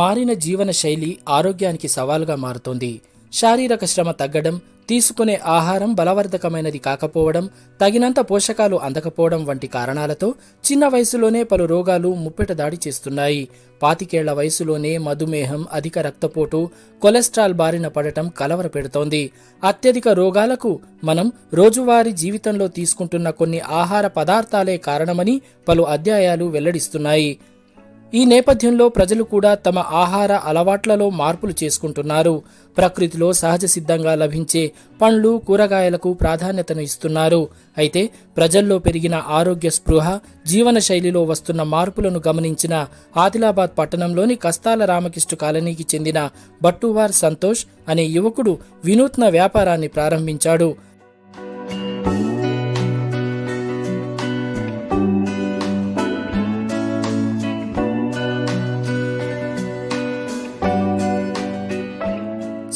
మారిన జీవన శైలి ఆరోగ్యానికి సవాలుగా మారుతోంది. శారీరక శ్రమ తగ్గడం తీసుకునే ఆహారం బలవర్ధకమైనది కాకపోవడం తగినంత పోషకాలు అందకపోవడం వంటి కారణాలతో చిన్న వయసులోనే పలు రోగాలు ముప్పెట దాడి చేస్తున్నాయి. పాతికేళ్ళ వయసులోనే మధుమేహం అధిక రక్తపోటు కొలెస్ట్రాల్ బారిన పడటం కలవరపెడుతోంది అత్యధిక రోగాలకు మనం రోజువారీ జీవితంలో తీసుకుంటున్న కొన్ని ఆహార పదార్థాలే కారణమని పలు అధ్యాయాలు వెల్లడిస్తున్నాయి. ఈ నేపథ్యంలో ప్రజలు కూడా తమ ఆహార అలవాట్లలో మార్పులు చేసుకుంటున్నారు. ప్రకృతిలో సహజ సిద్ధంగా లభించే పండ్లు కూరగాయలకు ప్రాధాన్యతను ఇస్తున్నారు. అయితే ప్రజల్లో పెరిగిన ఆరోగ్య స్పృహ జీవన శైలిలో వస్తున్న మార్పులను గమనించిన ఆదిలాబాద్ పట్టణంలోని కస్తాల రామకృష్ణ కాలనీకి చెందిన బట్టువార్ సంతోష్ అనే యువకుడు వినూత్న వ్యాపారాన్ని ప్రారంభించాడు.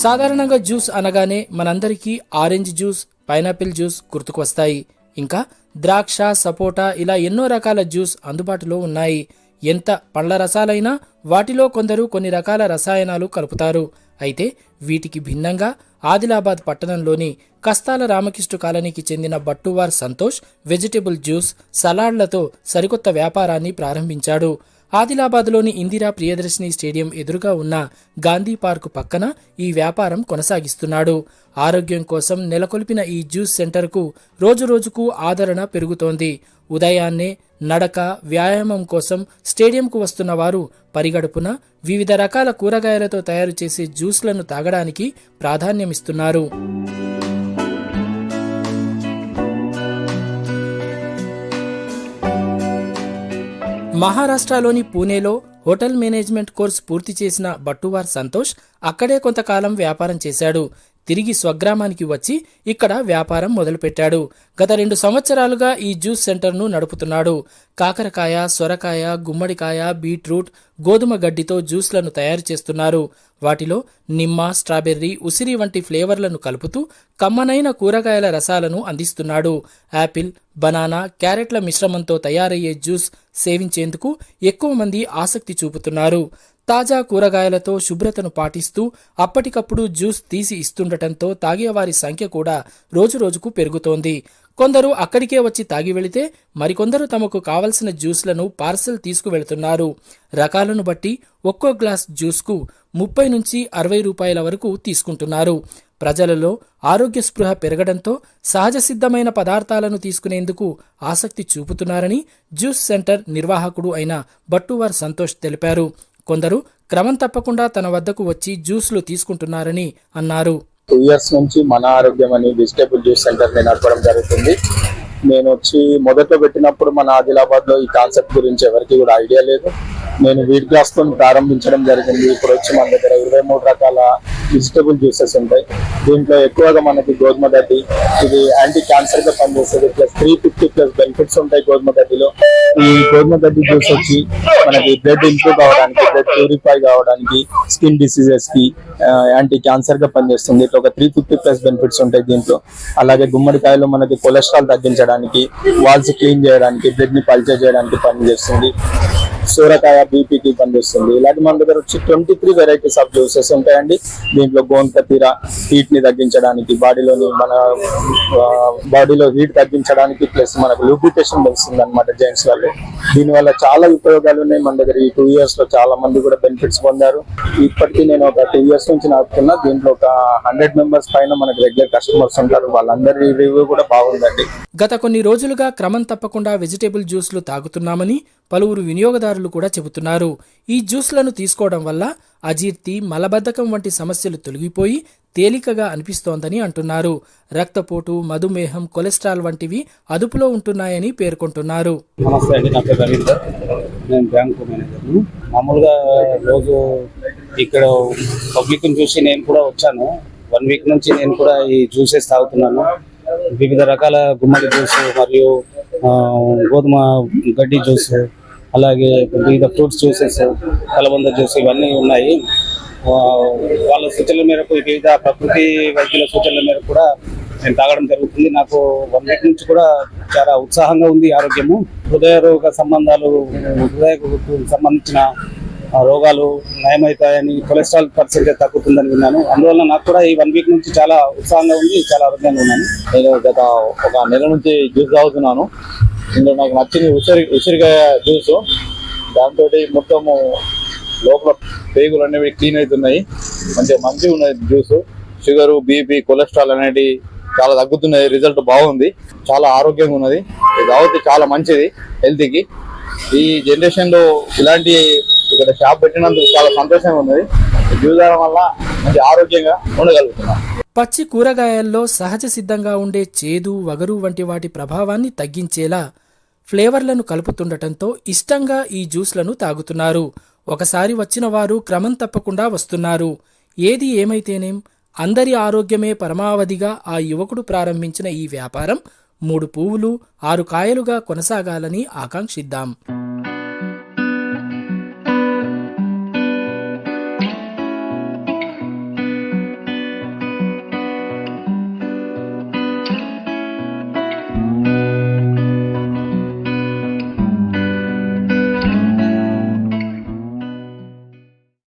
సాధారణంగా జ్యూస్ అనగానే మనందరికీ ఆరెంజ్ జ్యూస్ పైనాపిల్ జ్యూస్ గుర్తుకు వస్తాయి. ఇంకా ద్రాక్ష సపోటా ఇలా ఎన్నో రకాల జ్యూస్ అందుబాటులో ఉన్నాయి. ఎంత పండ్ల రసాలైనా వాటిలో కొందరు కొన్ని రకాల రసాయనాలు కలుపుతారు. అయితే వీటికి భిన్నంగా ఆదిలాబాద్ పట్టణంలోని కస్తాల రామకృష్ణ కాలనీకి చెందిన బట్టువార్ సంతోష్ వెజిటేబుల్ జ్యూస్ సలాడ్లతో సరికొత్త వ్యాపారాన్ని ప్రారంభించాడు. ఆదిలాబాద్లోని ఇందిరా ప్రియదర్శిని స్టేడియం ఎదురుగా ఉన్న గాంధీ పార్కు పక్కన ఈ వ్యాపారం కొనసాగిస్తున్నాడు. ఆరోగ్యం కోసం నెలకొల్పిన ఈ జ్యూస్ సెంటర్కు రోజురోజుకు ఆదరణ పెరుగుతోంది. ఉదయాన్నే నడక వ్యాయామం కోసం స్టేడియంకు వస్తున్న వారు పరిగడుపున వివిధ రకాల కూరగాయలతో తయారు చేసే జ్యూస్లను తాగడానికి ప్రాధాన్యమిస్తున్నారు. మహారాష్ట్రలోని పూణేలో హోటల్ మేనేజ్మెంట్ కోర్స్ పూర్తి చేసిన బట్టువార్ సంతోష్ అక్కడే కొంతకాలం వ్యాపారం చేశాడు. తిరిగి స్వగ్రామానికి వచ్చి ఇక్కడ వ్యాపారం మొదలుపెట్టాడు. గత రెండు సంవత్సరాలుగా ఈ జ్యూస్ సెంటర్ను నడుపుతున్నాడు. కాకరకాయ సొరకాయ గుమ్మడికాయ బీట్రూట్ గోధుమ గడ్డితో జ్యూస్లను తయారు చేస్తున్నారు. వాటిలో నిమ్మ స్ట్రాబెర్రీ ఉసిరి వంటి ఫ్లేవర్లను కలుపుతూ కమ్మనైన కూరగాయల రసాలను అందిస్తున్నాడు. యాపిల్ బనానా క్యారెట్ల మిశ్రమంతో తయారయ్యే జ్యూస్ సేవించేందుకు ఎక్కువ మంది ఆసక్తి చూపుతున్నారు. తాజా కూరగాయలతో శుభ్రతను పాటిస్తూ అప్పటికప్పుడు జ్యూస్ తీసి ఇస్తుండటంతో తాగేవారి సంఖ్య కూడా రోజురోజుకు పెరుగుతోంది. కొందరు అక్కడికే వచ్చి తాగి వెళితే మరికొందరు తమకు కావలసిన జ్యూస్లను పార్సెల్ తీసుకువెళుతున్నారు. రకాలను బట్టి ఒక్కో గ్లాస్ జ్యూస్కు ముప్పై నుంచి అరవై రూపాయల వరకు తీసుకుంటున్నారు. ప్రజలలో ఆరోగ్య స్పృహ పెరగడంతో సహజ సిద్ధమైన పదార్థాలను తీసుకునేందుకు ఆసక్తి చూపుతున్నారని జ్యూస్ సెంటర్ నిర్వాహకుడు అయిన బట్టువార్ సంతోష్ తెలిపారు. కొందరు క్రమం తప్పకుండా తన వద్దకు వచ్చి జ్యూస్లు తీసుకుంటున్నారని అన్నారు. టూ ఇయర్స్ నుంచి మన ఆరోగ్యం అని వెజిటేబుల్ జ్యూస్ సెంటర్ నేను నడపడం జరుగుతుంది. నేను వచ్చి మొదట పెట్టినప్పుడు మన ఆదిలాబాద్లో ఈ కాన్సెప్ట్ గురించి ఎవరికి కూడా ఐడియా లేదు. నేను వీట్ గ్లాస్తో ప్రారంభించడం జరిగింది. ఇప్పుడు వచ్చి మన దగ్గర ఇరవై మూడు రకాల వెజిటేబుల్ జ్యూసెస్ ఉంటాయి. దీంట్లో ఎక్కువగా మనకి గోధుమ గడ్డి ఇది యాంటీ క్యాన్సర్గా పనిచేస్తుంది plus three fifty plus benefits ఉంటాయి గోధుమ గడ్డిలో ఈ గోధుమ గడ్డి జ్యూస్ వచ్చి మనకి బ్లడ్ ఇంప్రూవ్ కావడానికి బ్లడ్ ప్యూరిఫై కావడానికి స్కిన్ డిసీజెస్కి యాంటీ క్యాన్సర్గా పనిచేస్తుంది. ఇట్లా ఒక త్రీ ఫిఫ్టీ ప్లస్ బెనిఫిట్స్ ఉంటాయి దీంట్లో. అలాగే గుమ్మడికాయలో మనకి కొలెస్ట్రాల్ తగ్గించడానికి వాల్స్ క్లీన్ చేయడానికి బ్లడ్ని పల్చర్ చేయడానికి పనిచేస్తుంది. సూరకాయ బీపీకి పనిచేస్తుంది. ఇలాంటి మన దగ్గర వచ్చి twenty three varieties of juices ఉంటాయండి. దీంట్లో గోంకతీర హీట్ని తగ్గించడానికి బాడీలోని మన బాడీలో హీట్ తగ్గించడానికి ప్లస్ మనకు లూబ్రికేషన్ వస్తుంది అనమాట జెంట్స్ వాళ్ళు దీనివల్ల చాలా ఉపయోగాలు ఉన్నాయి మన దగ్గర. ఈ టూ ఇయర్స్లో చాలా మంది కూడా బెనిఫిట్స్ పొందారు. ఇప్పటికీ నేను ఒక టూ ఇయర్స్ నుంచి నడుపుతున్నా. దీంట్లో ఒక హండ్రెడ్ మెంబర్స్ పైన మనకు రెగ్యులర్ కస్టమర్స్ ఉంటారు. వాళ్ళందరి రివ్యూ కూడా బాగుందండి. గత కొన్ని రోజులుగా క్రమం తప్పకుండా వెజిటేబుల్ జ్యూస్లు తాగుతున్నామని పలువురు వినియోగదారులు కూడా చెబుతున్నారు. ఈ జ్యూస్లను తీసుకోవడం వల్ల అజీర్తి మలబద్ధకం వంటి సమస్యలు తొలగిపోయి తేలికగా అనిపిస్తోందని అంటున్నారు. రక్తపోటు మధుమేహం కొలెస్ట్రాల్ వంటివి అదుపులో ఉంటున్నాయని పేర్కొంటున్నారు. నమస్తే అండి నా పేరు నేను బ్యాంకు మేనేజర్ను. మామూలుగా రోజు ఇక్కడ పబ్లిక్ని చూసి నేను కూడా వచ్చాను. వన్ వీక్ నుంచి నేను కూడా ఈ జ్యూసెస్ తాగుతున్నాను. వివిధ రకాల గుమ్మడి జ్యూస్ మరియు గోధుమ గడ్డి జ్యూస్ అలాగే వివిధ ఫ్రూట్స్ జ్యూసెస్ కలబంద జ్యూస్ ఇవన్నీ ఉన్నాయి. వాళ్ళ సూచనల మేరకు వివిధ ప్రకృతి వైద్యుల సూచనల మేరకు కూడా నేను తాగడం జరుగుతుంది. నాకు వన్ వీక్ నుంచి కూడా చాలా ఉత్సాహంగా ఉంది ఆరోగ్యము. హృదయ రోగ సంబంధాలు హృదయ సంబంధించిన రోగాలు నయమవుతాయని కొలెస్ట్రాల్ పర్సెంటేజ్ తగ్గుతుందని విన్నాను. అందువల్ల నాకు కూడా ఈ వన్ వీక్ నుంచి చాలా ఉత్సాహంగా ఉంది చాలా ఆరోగ్యంగా ఉన్నాను. నేను గత ఒక నెల నుంచి జ్యూస్ తాగుతున్నాను. ఇందులో నాకు నచ్చింది ఉసిరి ఉసిరికాయ జ్యూస్. దాంతో మొత్తము లోపల పేగులు అనేవి క్లీన్ అవుతున్నాయి. మంచిగా మంచిగా ఉన్నది జ్యూస్. షుగరు బీపీ కొలెస్ట్రాల్ అనేది చాలా తగ్గుతున్నది రిజల్ట్ బాగుంది. చాలా ఆరోగ్యంగా ఉన్నది. ఇది తాగితే చాలా మంచిది హెల్త్కి. ఈ జనరేషన్లో ఇలాంటి ఇక్కడ షాప్ పెట్టినందుకు చాలా సంతోషంగా ఉన్నది. ఈ వల్ల మంచి ఆరోగ్యంగా ఉండగలుగుతున్నాం. పచ్చి కూరగాయల్లో సహజ సిద్ధంగా ఉండే చేదు వగరు వంటి వాటి ప్రభావాన్ని తగ్గించేలా ఫ్లేవర్లను కలుపుతుండటంతో ఇష్టంగా ఈ జ్యూస్లను తాగుతున్నారు. ఒకసారి వచ్చిన వారు క్రమం తప్పకుండా వస్తున్నారు. ఏది ఏమైతేనేం అందరి ఆరోగ్యమే పరమావధిగా ఆ యువకుడు ప్రారంభించిన ఈ వ్యాపారం మూడు పువ్వులు ఆరు కాయలుగా కొనసాగాలని ఆకాంక్షిద్దాం.